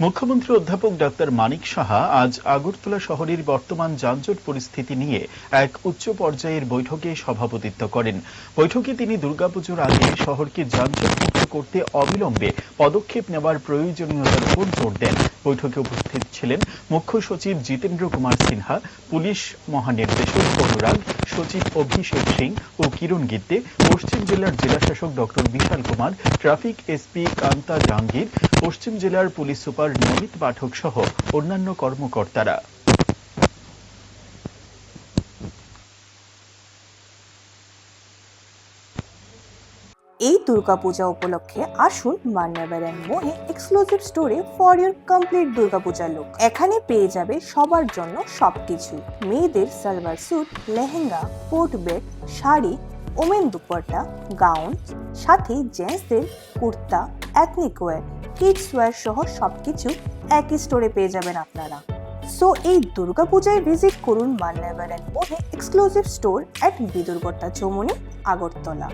মুখ্যমন্ত্রী অধ্যাপক ডাক্তার মানিক সাহা আজ আগরতলা শহরের বর্তমান যানজট পরিস্থিতি নিয়ে এক উচ্চ পর্যায়ের বৈঠকে সভাপতিত্ব করেন। বৈঠকে তিনি দুর্গাপুজোর আগে শহরকে যানজট করতে অবিলম্বে পদক্ষেপ নেওয়ার প্রয়োজনীয়তার উপর জোর দেন। বৈঠকে উপস্থিত ছিলেন মুখ্য সচিব জিতেন্দ্র কুমার সিনহা, পুলিশ মহানির্দেশক অনুরাগ, সচিব অভিষেক সিং ও কিরণ গিত্তে পশ্চিম জেলার জেলাশাসক doctor Vishal Kumar, traffic SP Kanta Jahangir, পশ্চিম জেলার পুলিশ সুপার নমিত পাঠক সহ অন্যান্য কর্মকর্তারা। এই দুর্গাপূজা উপলক্ষে আসুন মান্নাবার মোহে এক্সক্লুসিভ স্টোরে for your complete Durga Puja look এখানে পেয়ে যাবে সবার জন্য সব সবকিছু। মেয়েদের সালভার স্যুট লেহেঙ্গা কোট বেড শাড়ি ওমেন দুপাট্টা গাউন সাথে জেন্টসদের kurta ethnic wear kids wear সহ সবকিছু একই স্টোরে পেয়ে যাবেন আপনারা। সো এই দুর্গাপূজায় ভিজিট করুন Manyavar Mohey exclusive store at বিদুর্গট্টা Chowmuhani Agartala.